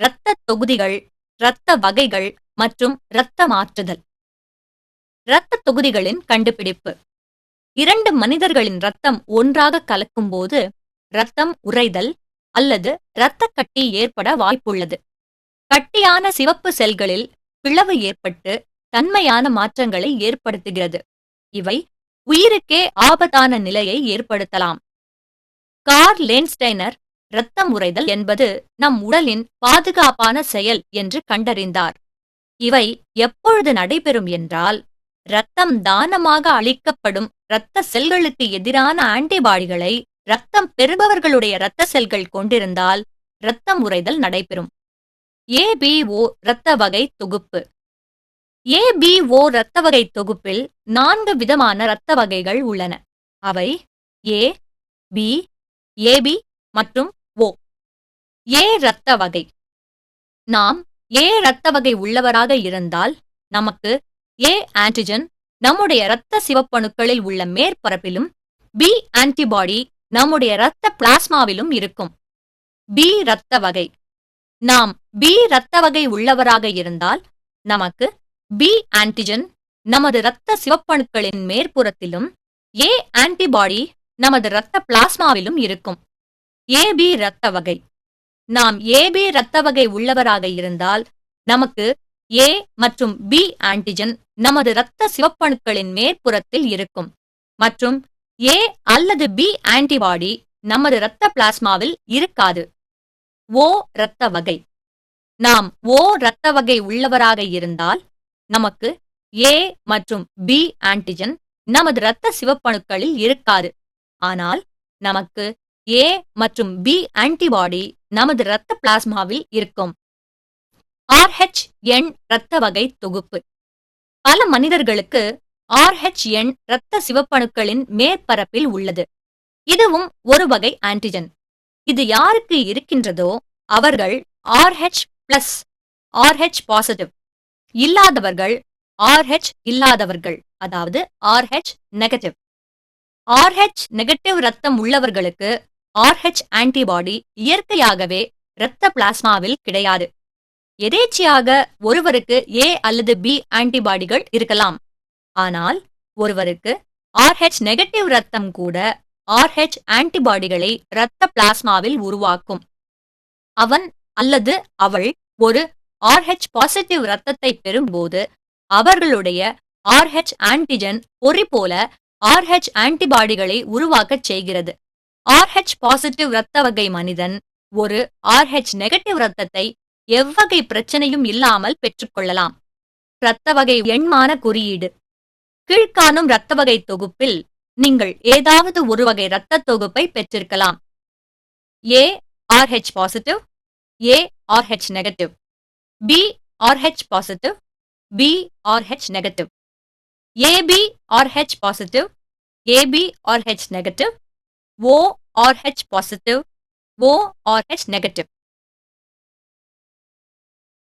இரத்த தொகுதிகள் இரத்த வகைகள் மற்றும் இரத்த மாற்றுதல். இரத்த தொகுதிகளின் கண்டுபிடிப்பு. இரண்டு மனிதர்களின் ரத்தம் ஒன்றாக கலக்கும்போது இரத்தம் உறைதல் அல்லது இரத்த கட்டி ஏற்பட வாய்ப்புள்ளது. கட்டியான சிவப்பு செல்களில் பிளவு ஏற்பட்டு தன்மையான மாற்றங்களை ஏற்படுத்துகிறது. இவை உயிருக்கே ஆபத்தான நிலையை ஏற்படுத்தலாம். கார் லேன்ஸ்டைனர் இரத்தம் உறைதல் என்பது நம் உடலின் பாதுகாப்பான செயல் என்று கண்டறிந்தார். இவை எப்பொழுது நடைபெறும் என்றால் இரத்தம் தானமாக அளிக்கப்படும் இரத்த செல்களுக்கு எதிரான ஆன்டிபாடிகளை இரத்தம் பெறுபவர்களுடைய இரத்த செல்கள் கொண்டிருந்தால் இரத்தம் உறைதல் நடைபெறும் ஏபிஓ இரத்த வகை தொகுப்பு. ஏபிஓ இரத்த வகை தொகுப்பில் நான்கு விதமான இரத்த வகைகள் உள்ளன. அவை ஏ பி ஏபி மற்றும் ஏ இரத்த வகை. நாம் ஏ இரத்த வகை உள்ளவராக இருந்தால் நமக்கு ஏ ஆன்டிஜன் நம்முடைய இரத்த சிவப்பணுக்களில் உள்ள மேற்பரப்பிலும் பி ஆன்டிபாடி நம்முடைய இரத்த பிளாஸ்மாவிலும் இருக்கும். பி இரத்த வகை. நாம் பி இரத்த வகை உள்ளவராக இருந்தால் நமக்கு பி ஆன்டிஜன் நமது இரத்த சிவப்பணுக்களின் மேற்புறத்திலும் ஏ ஆன்டிபாடி நமது இரத்த பிளாஸ்மாவிலும் இருக்கும். ஏபி இரத்த வகை. நாம் ஏபி இரத்த வகை உள்ளவராக இருந்தால் நமக்கு ஏ மற்றும் பி ஆன்டிஜன் நமது இரத்த சிவப்பணுக்களின் மேற்புறத்தில் இருக்கும். மற்றும் ஏ அல்லது பி ஆன்டிபாடி நமது இரத்த பிளாஸ்மாவில் இருக்காது. ஓ இரத்த வகை. நாம் ஓ இரத்த வகை உள்ளவராக இருந்தால் நமக்கு ஏ மற்றும் பி ஆன்டிஜன் நமது இரத்த சிவப்பணுக்களில் இருக்காது. ஆனால் நமக்கு ஏ மற்றும் பி ஆன்டிபாடி நமது இரத்த பிளாஸ்மாவில் இருக்கும். ஆர்ஹெச் எண் இரத்த வகை தொகுப்பு. பல மனிதர்களுக்கு ஆர்ஹெச் எண் இரத்த சிவப்பணுக்களின் மேற்பரப்பில் உள்ளது. இதுவும் ஒரு வகை ஆன்டிஜன் இது யாருக்கு இருக்கின்றதோ அவர்கள் R H plus R H positive இல்லாதவர்கள் ஆர்ஹெச் இல்லாதவர்கள் அதாவது ஆர்ஹெச் நெகட்டிவ் ஆர்ஹெச் நெகட்டிவ் ரத்தம் உள்ளவர்களுக்கு ஆர்ஹெச் ஆன்டிபாடி இயற்கையாகவே இரத்த பிளாஸ்மாவில் கிடையாது. எதேச்சியாக ஒருவருக்கு ஏ அல்லது பி ஆன்டிபாடிகள் இருக்கலாம். ஆனால் ஒருவருக்கு ஆர்ஹெச் நெகட்டிவ் ரத்தம் கூட ஆர்ஹெச் ஆன்டிபாடிகளை இரத்த பிளாஸ்மாவில் உருவாக்கும். அவன் அல்லது அவள் ஒரு ஆர்ஹெச் பாசிட்டிவ் ரத்தத்தை பெறும்போது அவர்களுடைய ஆர்ஹெச் ஆன்டிஜன் பொறி போல ஆர்ஹெச் ஆன்டிபாடிகளை உருவாக்கச் செய்கிறது. ஆர்ஹெச் பாசிட்டிவ் இரத்த வகை மனிதன் ஒரு ஆர்ஹெச் நெகட்டிவ் ரத்தத்தை எவ்வகை பிரச்சனையும் இல்லாமல் பெற்றுக்கொள்ளலாம் இரத்த வகை எண்மான குறியீடு. கீழ்காணும் இரத்த வகை தொகுப்பில் நீங்கள் ஏதாவது ஒரு வகை இரத்த தொகுப்பை பெற்றிருக்கலாம். A Rh positive A Rh negative B Rh positive B Rh negative AB Rh positive AB Rh negative O Rh positive O Rh negative